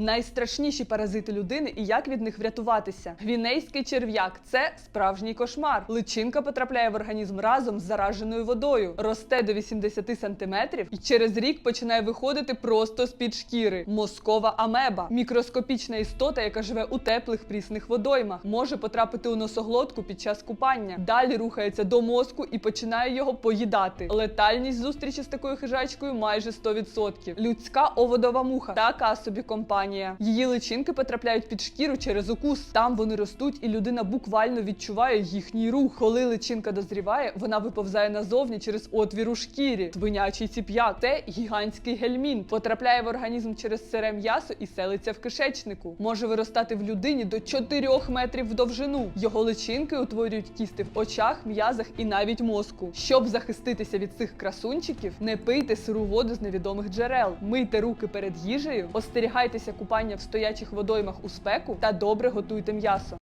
Найстрашніші паразити людини і як від них врятуватися. Гвінейський черв'як це справжній кошмар. Личинка потрапляє в організм разом з зараженою водою, росте до 80 сантиметрів і через рік починає виходити просто з-під шкіри. Мозкова амеба мікроскопічна істота, яка живе у теплих прісних водоймах, може потрапити у носоглотку під час купання. Далі рухається до мозку і починає його поїдати. Летальність зустрічі з такою хижачкою майже 100%. Людська оводова муха така собі компанія. Її личинки потрапляють під шкіру через укус. Там вони ростуть, і людина буквально відчуває їхній рух. Коли личинка дозріває, вона виповзає назовні через отвір у шкірі. Свинячий ціп'як це гігантський гельмін. Потрапляє в організм через сире м'ясо і селиться в кишечнику. Може виростати в людині до 4 метрів в довжину. Його личинки утворюють кісти в очах, м'язах і навіть мозку. Щоб захиститися від цих красунчиків, не пийте сиру воду з невідомих джерел, мийте руки перед їжею, остерігайтеся купання в стоячих водоймах у спеку та добре готуйте м'ясо.